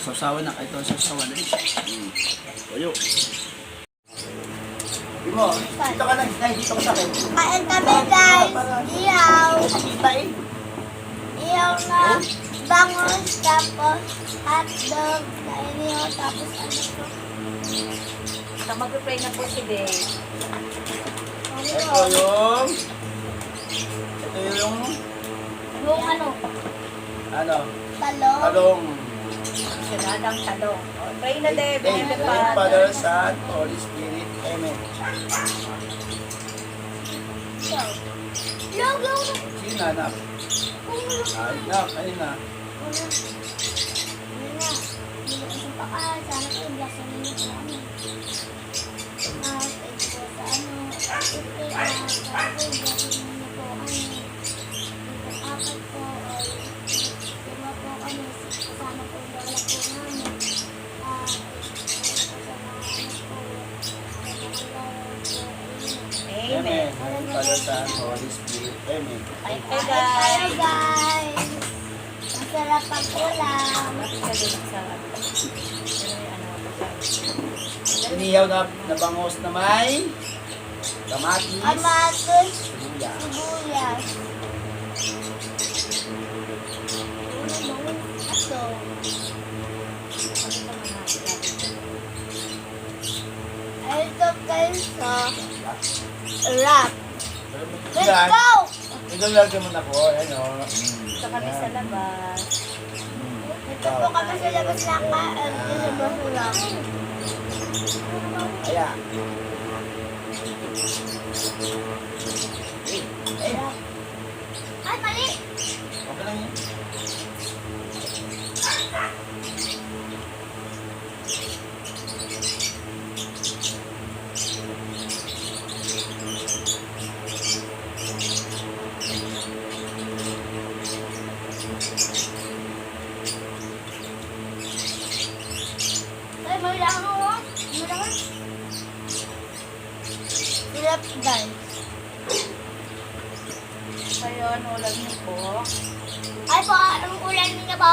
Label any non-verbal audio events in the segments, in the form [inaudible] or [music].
Sawsawan na ito, sawsawan na rin. Mm. Tayo. Ibo, dito ka lang, Nay, dito ka sa akin. Kain kami, guys. Iyaw. Kain. Eh. Iyaw na bangus, tapos hotdog. Kain niyo, tapos ano ko. Sa mag-pray na po si Dave. Ano ito yung... Ito yung... Yung ano? Ano? Talong. Talong. Sinadang talong. Pray na. Thank Thank you, you, Father, Father. Son, Holy Spirit. Amen. Logo. Sino anak? Ay, na, ayun na. Amen. Amen. Father, Son, Holy Spirit. Amen. Hey guys. Masarap ang ulam. Inihaw na, na bangos na may kamatis, Kamatis, sibuyas. sibuyas. Guys sa wrap. Let's Yan. go! Ito lagyan mo na po. Ayan o. Ito kami sa labas. Ito po kami sa labas ng kaan. Sa basura. Ayan. Eh, eh. Ay, mali! Okay lang yan. Ay, mali lang ako. oh. Mali lang ako. Wrap guys. Kayo, ano ulam niyo po? Ay po, anong ulan niyo po?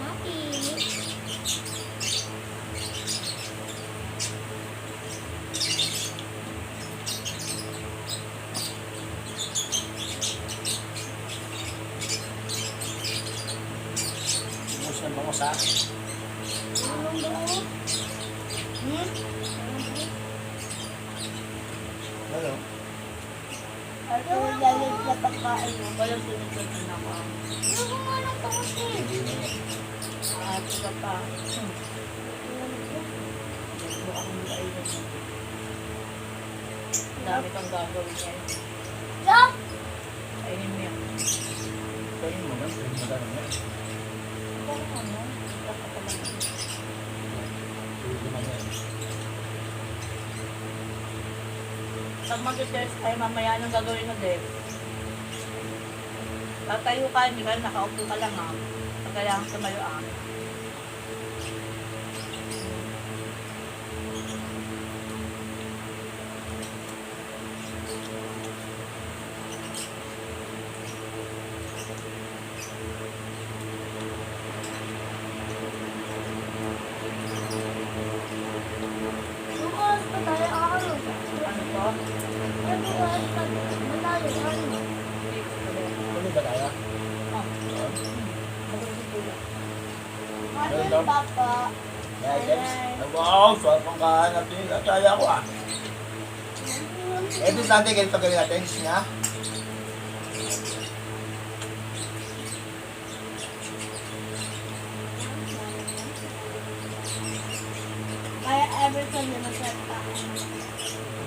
Mati. Bungos ng bangos ha. Anong buo? Hmm? Ano? Ay, ito yung galit na pagkain mo. Walang na ako. Ano mo nga lang kasi? At iba pa. Hmm. Bukas mo ba yun? Ang dami kang gagawin yan. Stop! Kainin mo yan. Kain mo man. Kain mo lang yan. Kung ano, baka pa lang. Pwede naman yan. Pag mag-test tayo mamaya, anong gagawin mo, Dave? Tatayo ka, hindi ka nakaupo ka lang, ha? Pag kailangan tumayo, ah. Ba. Magandang tulog. Ano yung papa? Yeah, yes. Wow, sarap ang kahanap din. Kaya ko ah. Ito natin, ganito gawin natin. Nga. Kaya every time na masarap.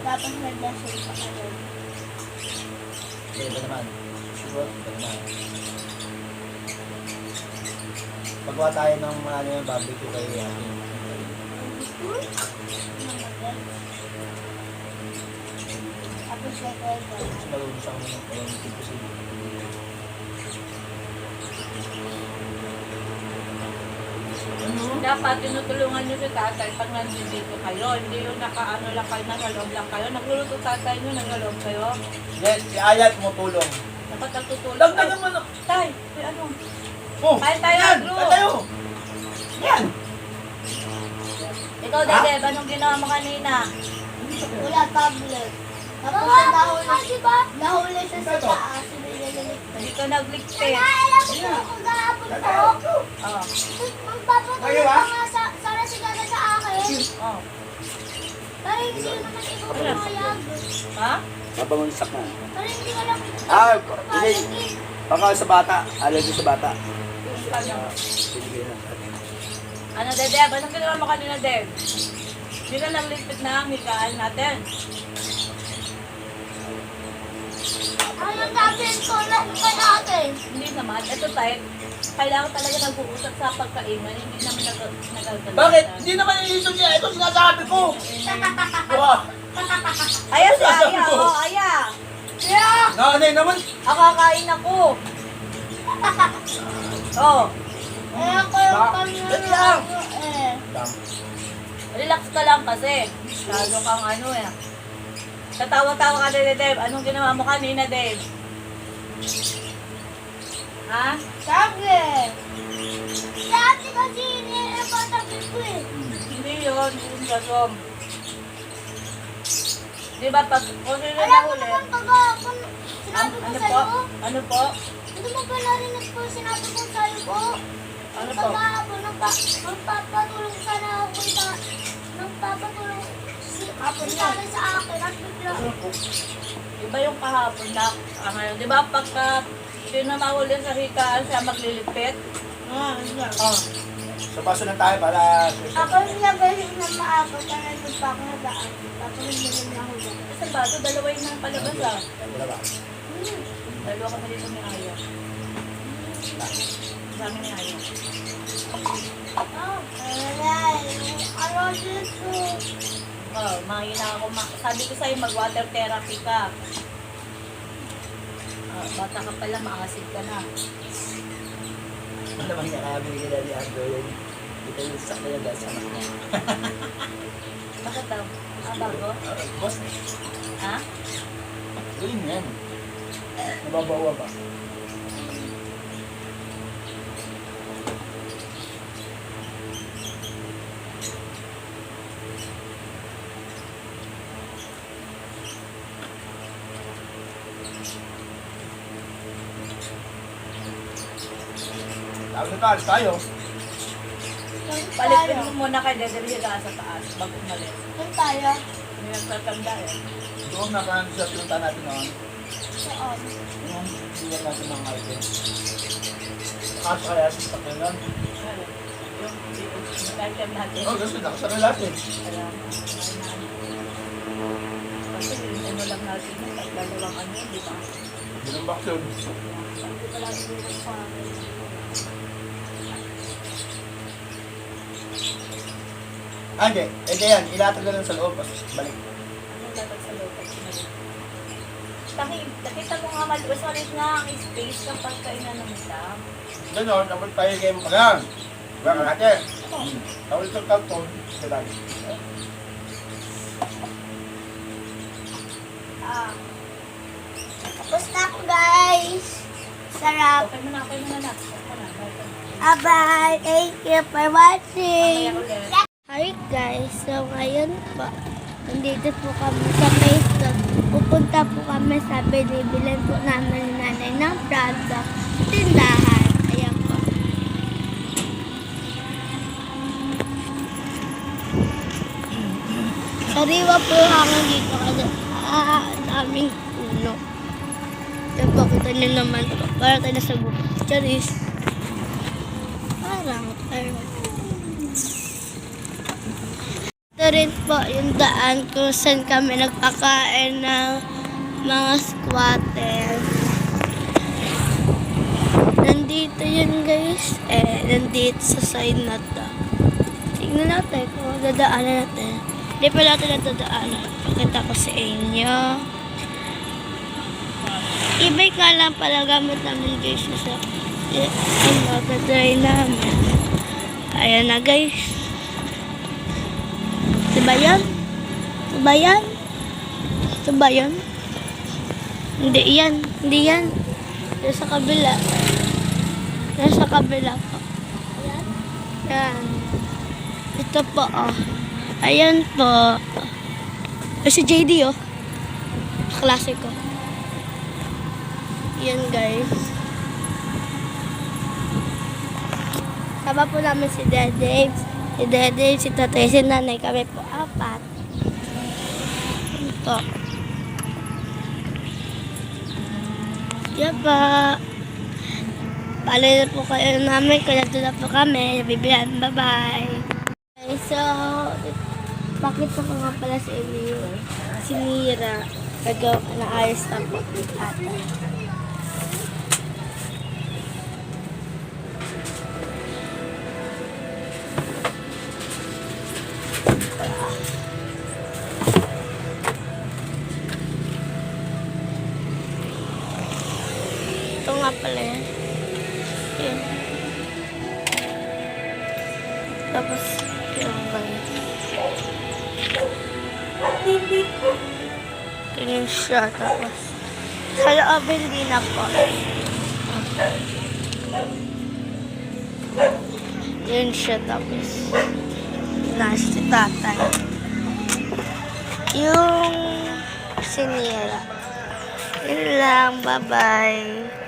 Tapos may blessing pa ito naman. Sure, ito naman. Pagawa tayo ng ano yung barbecue kay ate. Tapos may siya ng ko sa Dapat tinutulungan nyo si tatay pag nandito kayo. Hindi yung nakaano lang kayo, nasa loob lang kayo. Nagluluto tatay nyo, nasa loob kayo. Yes, si Ayat mo tulong. Dapat nagtutulog. Dagdagan mo na. Tay, may ano? Oh, Kain tayo, yan, Drew. kain tayo. Yan. Ikaw, Dede, anong ginawa mo kanina? Wala tablet. Tapos na nahuli, nahuli siya sa taas. Sinilililit. Hindi ka nagligpit. alam mo kung gahapon tayo. Oh, Magpapatulog ka nga sa, sana si Gada sa akin. oh. Pero hindi naman ikaw pumayag. Ha? Mabangonsak na. Pero hindi ko lang Ah, hindi. Baka sa bata. Allergy sa bata. Ano? Na. Dede? Anong ginawa mo kanina, Dede? Hindi ka nagligpit na ang higaan natin. Ano ko lang pa natin? Hindi naman. Ito, Tay, kailangan talaga nag-uusap sa pagkainan. Hindi naman nag nagagalitan. Bakit? Hindi naman inisog niya. Ito sinasabi ko. [laughs] Diba? Nanay naman. Akakain ako. [laughs] Oh, Eh ako yung pamilya Wait lang. eh. relax ka lang kasi. Lalo kang ano eh. Tatawa-tawa ka na, Dave. Anong ginawa mo kanina, Dave? Ha? Sabi. Dati kasi nilapatabi ko eh. Hindi yun. Yung gasom. Di ba pag kung sino Alam na mo huli? naman kagapon. Sinabi ko ano po? sa'yo. Ano po? Hindi mo ba narinig ko sinabi ko sa'yo po? Ano po? Kagapon, nagpa, magpapatulong sana ako kita. Nagpapatulong si Kapon sana sa akin. At bigla. Iba yung kahapon na, ah, ngayon, di ba pagka na mahuli sa hikaan siya maglilipit? Ah, ano Oh, Sa paso na tayo para... Ako nagasing na maaga kaya nandun pa ako nadaan. Tapos nandun na ako dyan. Kasi ba ito? Dalawa yung nang palabas ah. Wala ba? Dalawa kami dito ni Aya. Sa amin ni Aya. Oh? Oh, mahina ako. Ma- Sabi ko sa'yo, mag-water therapy ka. Ah, bata ka pala, maasid ka na. Ano naman yan? Kaya binigay na ni Andrew yun. Ito yung sakla yung dahil sa anak niya. Bakit daw? Ah, bago? Ah, Boss, Ha? yun yan. Nababawa ba? Tawag na tayo, tayo. Palipin mo muna kay Dede Higa sa taas bago umalis. Saan tayo? Hindi nagtatanda eh. Doon na kaya sa pinunta natin noon. Saan? Yung siya natin ng item. Kaso kaya sa. Ano? Yung yung item natin. Oh, gusto na. Kasama natin. Kaya, kasi ano lang natin, dalawang ano, di ba? Ganun ba yun? Hindi dito sa akin. Ah, hindi. Eh, di yan. Ilatag na lang sa loob. Balik. Ano dapat sa loob at? Taki, nakita mo nga maliwas malit nga ang space kapag kainan ng isa. Ganon, tapos pahigay mo pa lang. Diba ka natin? Hmm. Tapos itong kanton, sila. Ah. Tapos na ako guys. Sarap. Okay mo na, okay mo na na. Okay na, bye ka na. Ah, Bye. Thank you for watching. Hi guys, so ngayon po, nandito po kami sa Facebook. Pupunta po kami sa binibilan po namin ni nanay ng product sa tindahan. Ayan po. Sariwa po yung hangin dito kasi ah, daming puno. Yan po, kita niyo naman po. Para tayo nasa bukit. Charis. Parang, parang. Ito rin po yung daan kung saan kami nagpakain ng mga squatter. Nandito yun guys. Eh, nandito sa side na to. Tingnan natin kung dadaanan natin. Hindi pa natin natadaanan. Pakita ko sa inyo. E-bike nga lang pala gamit namin guys sa eh, ano, tatry namin. Ayan na guys. Diba yan? Diba yan? Diba yan? Hindi yan. Hindi yan. Nasa kabila. Nasa kabila po. Yan. Ito po, oh. Ayan po. Eh, si JD, oh. Klase ko. Yan, guys. Sama po namin si Dede, si Dede, si Tatay, si Nanay. Kami po apat. Ito. Yan pa. Pala na po kayo namin. Kaya doon na po kami. Bibilan. Bye-bye. Okay, so, pakita ko nga pala sa inyo. Si Mira. Nagawa na po. Ate. Ganyan siya. Tapos, sa loob hindi na po. Yan siya. Tapos, nasa si tatay. Yung sinira. Yun lang. Bye-bye.